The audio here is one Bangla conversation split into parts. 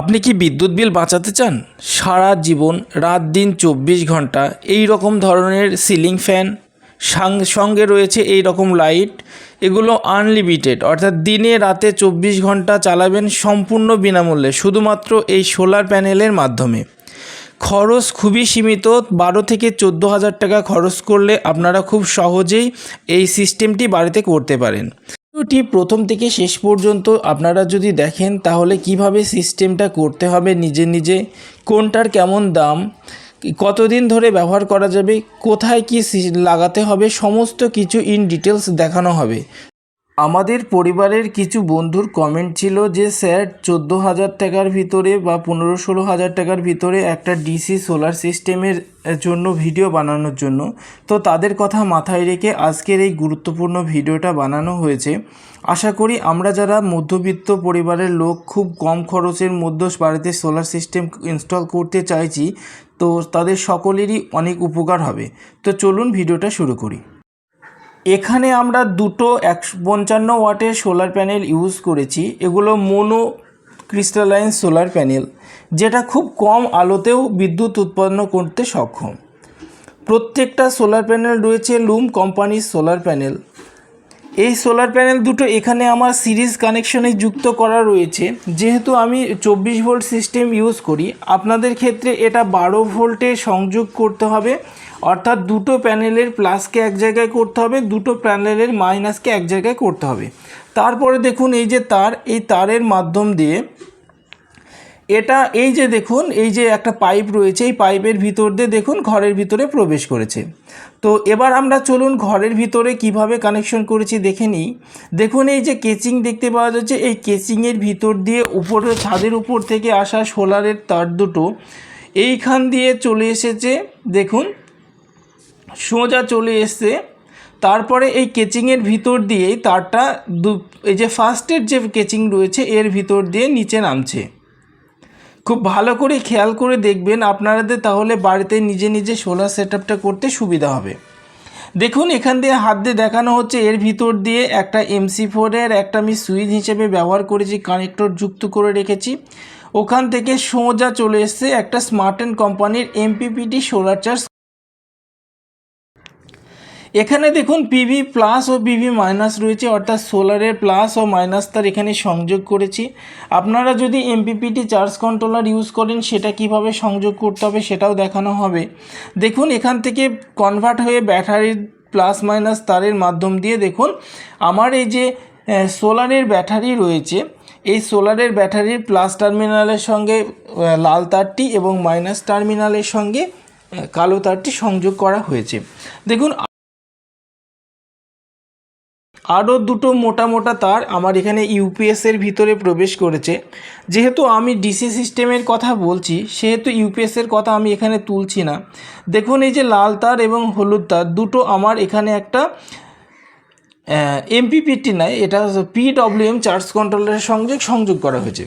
আপনি কি বিদ্যুৎ বিল বাঁচাতে চান? সারা জীবন, রাত দিন, চব্বিশ ঘণ্টা, এই রকম ধরনের সিলিং ফ্যান সঙ্গে রয়েছে এই রকম লাইট, এগুলো আনলিমিটেড অর্থাৎ দিনে, রাতে চব্বিশ ঘণ্টা চালাবেন সম্পূর্ণ বিনামূল্যে, শুধুমাত্র এই সোলার প্যানেলের মাধ্যমে। খরচ খুবই সীমিত, বারো থেকে চোদ্দ হাজার টাকা খরচ করলে আপনারা খুব সহজেই এই সিস্টেমটি বাড়িতে করতে পারেন। ভিডিওটি প্রথম থেকে শেষ পর্যন্ত আপনারা যদি দেখেন, তাহলে কীভাবে সিস্টেমটা করতে হবে নিজে নিজে, কোনটার কেমন দাম, কতদিন ধরে ব্যবহার করা যাবে, কোথায় কি লাগাতে হবে, সমস্ত কিছু ইন ডিটেলস দেখানো হবে। আমাদের পরিবারের কিছু বন্ধুর কমেন্ট ছিল যে, স্যার চোদ্দ হাজার টাকার ভিতরে বা পনেরো ষোলো হাজার টাকার ভিতরে একটা ডিসি সোলার সিস্টেমের জন্য ভিডিও বানানোর জন্য। তো তাদের কথা মাথায় রেখে আজকের এই গুরুত্বপূর্ণ ভিডিওটা বানানো হয়েছে। আশা করি আমরা যারা মধ্যবিত্ত পরিবারের লোক, খুব কম খরচের মধ্যে বাড়িতে সোলার সিস্টেম ইনস্টল করতে চাইছি, তো তাদের সকলেরই অনেক উপকার হবে। তো চলুন ভিডিওটা শুরু করি। এখানে আমরা দুটো একশো পঞ্চান্ন ওয়াটের সোলার প্যানেল ইউজ করেছি। এগুলো মোনো ক্রিস্টালাইন সোলার প্যানেল, যেটা খুব কম আলোতেও বিদ্যুৎ উৎপন্ন করতে সক্ষম। প্রত্যেকটা সোলার প্যানেল রয়েছে লুম কোম্পানির সোলার প্যানেল। এই সোলার প্যানেল দুটো এখানে আমার সিরিজ কানেকশনে যুক্ত করা রয়েছে। যেহেতু আমি চব্বিশ ভোল্ট সিস্টেম ইউজ করি, আপনাদের ক্ষেত্রে এটা বারো ভোল্টে সংযোগ করতে হবে। অর্থাৎ দুটো প্যানেলের প্লাসকে এক জায়গায় করতে হবে, দুটো প্যানেলের মাইনাসকে এক জায়গায় করতে হবে। তারপরে দেখুন এই যে তার, এই তারের মাধ্যম দিয়ে এটা, এই যে দেখুন, এই যে একটা পাইপ রয়েছে, এই পাইপের ভিতর দিয়ে দেখুন ঘরের ভিতরে প্রবেশ করেছে। তো এবার আমরা চলুন ঘরের ভিতরে কীভাবে কানেকশন করেছি দেখে নিই। দেখুন এই যে কেচিং দেখতে পাওয়া যাচ্ছে, এই কেচিংয়ের ভিতর দিয়ে উপরে, ছাদের উপর থেকে আসা সোলারের তার দুটো, এইখান দিয়ে চলে এসেছে, দেখুন সোজা চলে এসছে। তারপরে এই কেচিংয়ের ভিতর দিয়েই তারটা দু, এই যে ফার্স্টের যে কেচিং রয়েছে, এর ভিতর দিয়ে নিচে নামছে। খুব ভালো করে খেয়াল করে দেখবেন আপনাদের, তাহলে বাড়িতে নিজে নিজে সোলার সেট করতে সুবিধা হবে। দেখুন, এখান দিয়ে হাত দিয়ে দেখানো হচ্ছে, এর ভিতর দিয়ে একটা এমসি ফোরের একটা আমি সুইচ হিসেবে ব্যবহার করেছি কানেক্টর যুক্ত করে রেখেছি। ওখান থেকে সোজা চলে এসছে একটা স্মার্ট অ্যান্ড কোম্পানির এমপিপিটি সোলার চার্জ এখানে দেখুন পিভি প্লাস ও পিভি মাইনাস রয়েছে, অর্থাৎ সোলারের প্লাস ও মাইনাস তার এখানে সংযোগ করেছি। আপনারা যদি এমপিপিটি চার্জ কন্ট্রোলার ইউজ করেন, সেটা কীভাবে সংযোগ করতে হবে সেটাও দেখানো হবে। দেখুন, এখান থেকে কনভার্ট হয়ে ব্যাটারির প্লাস মাইনাস তারের মাধ্যম দিয়ে দেখুন, আমার এই যে সোলারের ব্যাটারি রয়েছে, এই সোলারের ব্যাটারির প্লাস টার্মিনালের সঙ্গে লাল তারটি এবং মাইনাস টার্মিনালের সঙ্গে কালো তারটি সংযোগ করা হয়েছে। দেখুন আরও দুটো মোটা মোটা তার আমার এখানে ইউপিএসের ভিতরে প্রবেশ করেছে। যেহেতু আমি ডিসি সিস্টেমের কথা বলছি, সেহেতু ইউপিএসের কথা আমি এখানে তুলছি না। দেখুন, এই যে লাল তার এবং হলুদ তার দুটো আমার এখানে একটা এমপিপিটি নয় এটা পিডব্লিউএম চার্জ কন্ট্রোলের সঙ্গে সংযোগ করা হয়েছে।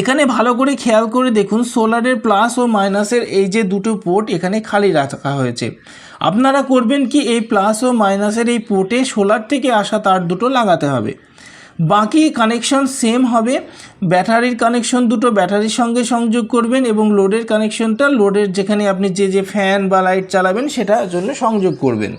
এখানে ভালো করে খেয়াল করে দেখুন সোলারের প্লাস ও মাইনাসের এই যে দুটো পোর্ট এখানে খালি রাখা হয়েছে। আপনারা করবেন কি, এই প্লাস ও মাইনাসের এই পোর্টে সোলার থেকে আসা তার দুটো লাগাতে হবে। বাকি কানেকশন সেম হবে। ব্যাটারির কানেকশন দুটো ব্যাটারির সঙ্গে সংযোগ করবেন এবং লোডের কানেকশনটা লোডের যেখানে আপনি যে যে ফ্যান বা লাইট চালাবেন সেটার জন্য সংযোগ করবেন।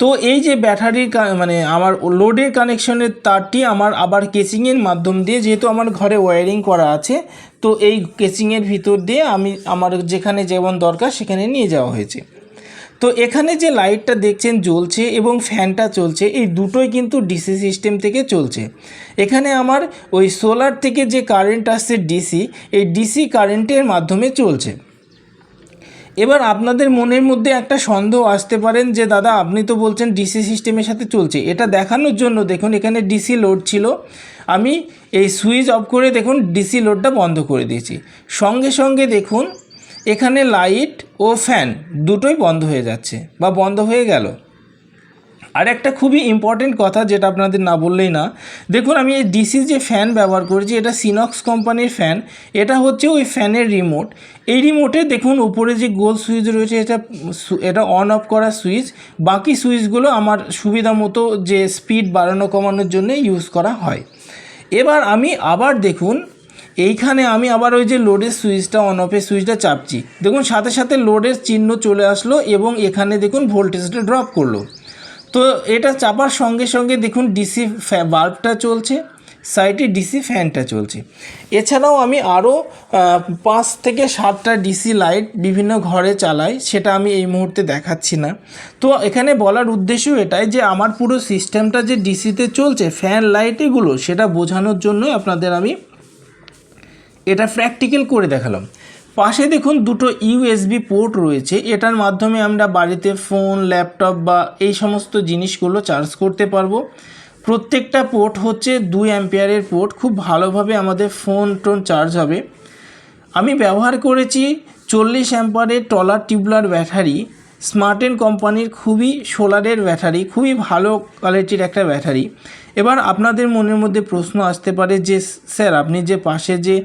তো এই যে ব্যাটারির মানে আমার লোডের কানেকশনের তারটি আমার আবার কেচিংয়ের মাধ্যম দিয়ে যেহেতু আমার ঘরে ওয়্যারিং করা আছে, তো এই কেচিংয়ের ভিতর দিয়ে আমি আমার যেখানে যেমন দরকার সেখানে নিয়ে যাওয়া হয়েছে। তো এখানে যে লাইটটা দেখছেন জ্বলছে এবং ফ্যানটা চলছে, এই দুটোই কিন্তু ডিসি সিস্টেম থেকে চলছে। এখানে আমার ওই সোলার থেকে যে কারেন্ট আসছে ডিসি এই ডিসি কারেন্টের মাধ্যমে চলছে। এবার আপনাদের মনের মধ্যে একটা সন্দেহ আসতে পারেন যে, দাদা, আপনি তো বলছেন ডিসি সিস্টেমের সাথে চলছে। এটা দেখানোর জন্য দেখুন, এখানে ডিসি লোড ছিল। আমি এই সুইচ অফ করে দেখুন ডিসি লোডটা বন্ধ করে দিয়েছি। সঙ্গে সঙ্গে দেখুন, এখানে লাইট ও ফ্যান দুটোই বন্ধ হয়ে যাচ্ছে বা বন্ধ হয়ে গেল। আর একটা খুবই ইম্পর্টেন্ট কথা যেটা আপনাদের না বললেই না। দেখুন, আমি এই ডিসি যে ফ্যান ব্যবহার করেছি, এটা সিনক্স কোম্পানির ফ্যান এটা হচ্ছে ওই ফ্যানের রিমোট এই রিমোটে দেখুন, উপরে যে গোল সুইচ রয়েছে, এটা এটা অন অফ করা সুইচ বাকি সুইচগুলো আমার সুবিধা মতো যে স্পিড বাড়ানো কমানোর জন্য ইউজ করা হয়। এবার আমি আবার দেখুন, এইখানে আমি আবার ওই যে লোডের সুইচটা অন অফের সুইচটা চাপছি। দেখুন, সাথে সাথে লোডের চিহ্ন চলে আসলো এবং এখানে দেখুন ভোল্টেজটা ড্রপ করল। তো এটা চাপার সঙ্গে সঙ্গে দেখুন ডিসি বাল্বটা চলছে সাইডে ডিসি ফ্যানটা চলছে। এছাড়াও আমি আরও পাঁচ থেকে সাতটা ডিসি লাইট বিভিন্ন ঘরে চালাই, সেটা আমি এই মুহূর্তে দেখাচ্ছি না। তো এখানে বলার উদ্দেশ্য এটাই যে আমার পুরো সিস্টেমটা যে ডিসিতে চলছে ফ্যান লাইট এগুলো, সেটা বোঝানোর জন্যই আপনাদের আমি এটা প্র্যাকটিক্যাল করে দেখালাম। পাশে দেখুন দুটো ইউএসবি পোর্ট রয়েছে। এটার মাধ্যমে আমরা বাড়িতে ফোন ল্যাপটপ বা এই সমস্ত জিনিসগুলো চার্জ করতে পারব। প্রত্যেকটা পোর্ট হচ্ছে দুই অ্যাম্পিয়ারের পোর্ট খুব ভালোভাবে আমাদের ফোন টোন চার্জ হবে। আমি ব্যবহার করেছি চল্লিশ অ্যাম্পারের টলার টিউবলার ব্যাটারি স্মার্টেন কোম্পানির খুবই সোলারের ব্যাটারি খুবই ভালো কোয়ালিটির একটা ব্যাটারি এবার আপনাদের মনের মধ্যে প্রশ্ন আসতে পারে যে, স্যার আপনি যে পাশে যে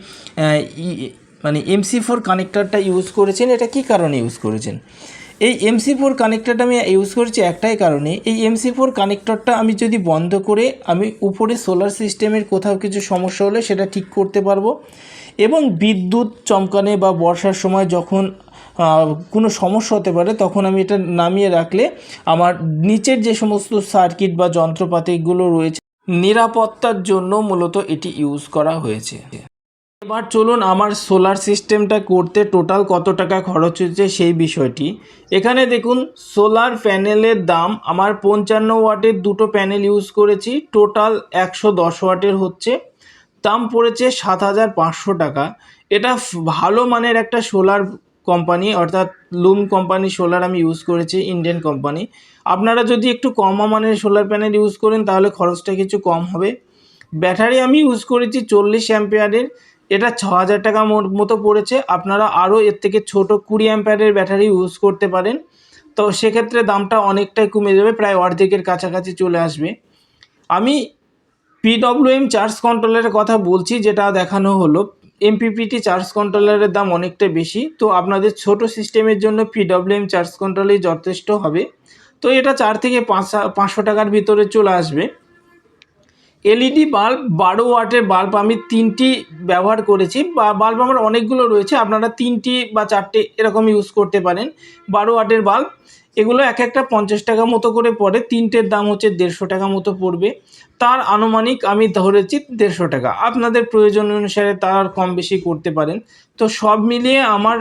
মানে এমসি ফোর কানেক্টারটা ইউজ করেছেন, এটা কি কারণে ইউজ করেছেন? এই এমসি ফোর কানেক্টরটা আমি ইউজ করেছি একটাই কারণে, এই এমসি ফোর কানেক্টরটা আমি যদি বন্ধ করে আমি উপরে সোলার সিস্টেমের কোথাও কিছু সমস্যা হলে সেটা ঠিক করতে পারব। এবং বিদ্যুৎ চমকানে বা বর্ষার সময় যখন কোনো সমস্যা হতে পারে, তখন আমি এটা নামিয়ে রাখলে আমার নিচের যে সমস্ত সার্কিট বা যন্ত্রপাতিগুলো রয়েছে, নিরাপত্তার জন্য মূলত এটি ইউজ করা হয়েছে। এবার চলুন আমার সোলার সিস্টেমটা করতে টোটাল কত টাকা খরচ হচ্ছে সেই বিষয়টি। এখানে দেখুন সোলার প্যানেলের দাম আমার পঞ্চান্ন ওয়াটের দুটো প্যানেল ইউজ করেছি টোটাল একশো দশ ওয়াটের হচ্ছে। দাম পড়েছে সাত হাজার পাঁচশো টাকা। এটা ভালো মানের একটা সোলার কোম্পানি অর্থাৎ লুম কোম্পানি সোলার আমি ইউজ করেছি ইন্ডিয়ান কোম্পানি আপনারা যদি একটু কম মানের সোলার প্যানেল ইউজ করেন, তাহলে খরচটা কিছু কম হবে। ব্যাটারি আমি ইউজ করেছি চল্লিশ অ্যাম্পিয়ারের এটা ছ হাজার টাকা মতো পড়েছে। আপনারা আরও এর থেকে ছোট কুড়ি অ্যাম্পিয়ারের ব্যাটারি ইউজ করতে পারেন। তো সেক্ষেত্রে দামটা অনেকটাই কমে যাবে, প্রায় অর্ধেকের কাছাকাছি চলে আসবে। আমি পিডব্লিউএম চার্জ কন্ট্রোলারের কথা বলছি, যেটা দেখানো হলো। এমপিপিটি চার্জ কন্ট্রোলারের দাম অনেকটা বেশি। তো আপনাদের ছোট সিস্টেমের জন্য পিডব্লিউএম চার্জ কন্ট্রোলই যথেষ্ট হবে। তো এটা চার থেকে পাঁচ পাঁচশো টাকার ভিতরে চলে আসবে। এলইডি বাল্ব বারো ওয়াটের বাল্ব আমি তিনটি ব্যবহার করেছি। বা বাল্ব আমার অনেকগুলো রয়েছে, আপনারা তিনটি বা চারটে এরকম ইউজ করতে পারেন। বারো ওয়াটের বাল্ব এগুলো এক একটা পঞ্চাশ টাকা মতো করে পড়ে, তিনটের দাম হচ্ছে দেড়শো টাকা মতো পড়বে। তার আনুমানিক আমি ধরেছি দেড়শো টাকা। আপনাদের প্রয়োজন অনুসারে তার কম বেশি করতে পারেন। তো সব মিলিয়ে আমার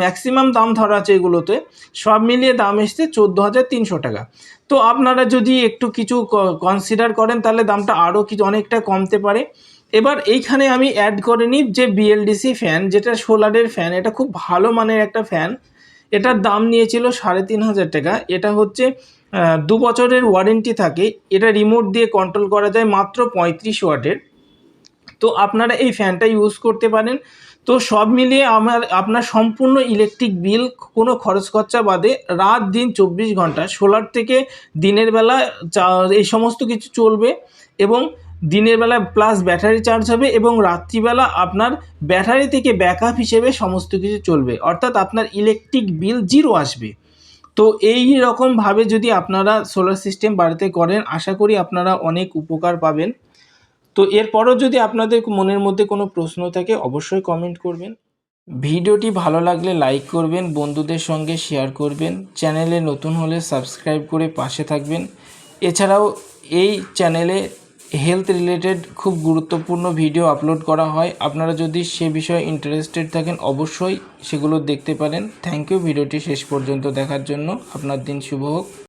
ম্যাক্সিমাম দাম ধরা আছে এগুলোতে, সব মিলিয়ে দাম এসছে চোদ্দ হাজার তিনশো টাকা। তো আপনারা যদি একটু কিছু কনসিডার করেন তাহলে দামটা আরও কিছু অনেকটা কমতে পারে। এবার এইখানে আমি অ্যাড করে নিই যে বিএলডিসি ফ্যান যেটা সোলারের ফ্যান এটা খুব ভালো মানের একটা ফ্যান এটার দাম নিয়েছিল সাড়ে তিন হাজার টাকা। এটা হচ্ছে দু বছরের ওয়ারেন্টি থাকে। এটা রিমোট দিয়ে কন্ট্রোল করা যায় মাত্র পঁয়ত্রিশ ওয়াটের। তো আপনারা এই ফ্যানটা ইউজ করতে পারেন। তো সব মিলিয়ে আমার, আপনার সম্পূর্ণ ইলেকট্রিক বিল কোনো খরচ খরচা বাদে রাত দিন চব্বিশ ঘণ্টা সোলার থেকে দিনের বেলা এই সমস্ত কিছু চলবে এবং দিনের বেলা প্লাস ব্যাটারি চার্জ হবে এবং রাত্রিবেলা আপনার ব্যাটারি থেকে ব্যাকআপ হিসেবে সমস্ত কিছু চলবে। অর্থাৎ আপনার ইলেকট্রিক বিল জিরো আসবে। তো এই রকমভাবে যদি আপনারা সোলার সিস্টেম বাড়িতে করেন, আশা করি আপনারা অনেক উপকার পাবেন। তো এরপরও যদি আপনাদের মনের মধ্যে কোনো প্রশ্ন থাকে, অবশ্যই কমেন্ট করবেন। ভিডিওটি ভালো লাগলে লাইক করবেন, বন্ধুদের সঙ্গে শেয়ার করবেন চ্যানেলে নতুন হলে সাবস্ক্রাইব করে পাশে থাকবেন। এছাড়াও এই চ্যানেলে হেলথ রিলেটেড খুব গুরুত্বপূর্ণ ভিডিও আপলোড করা হয়। আপনারা যদি সে বিষয়ে ইন্টারেস্টেড থাকেন, অবশ্যই সেগুলো দেখতে পারেন। থ্যাংক ইউ ভিডিওটি শেষ পর্যন্ত দেখার জন্য। আপনার দিন শুভ হোক।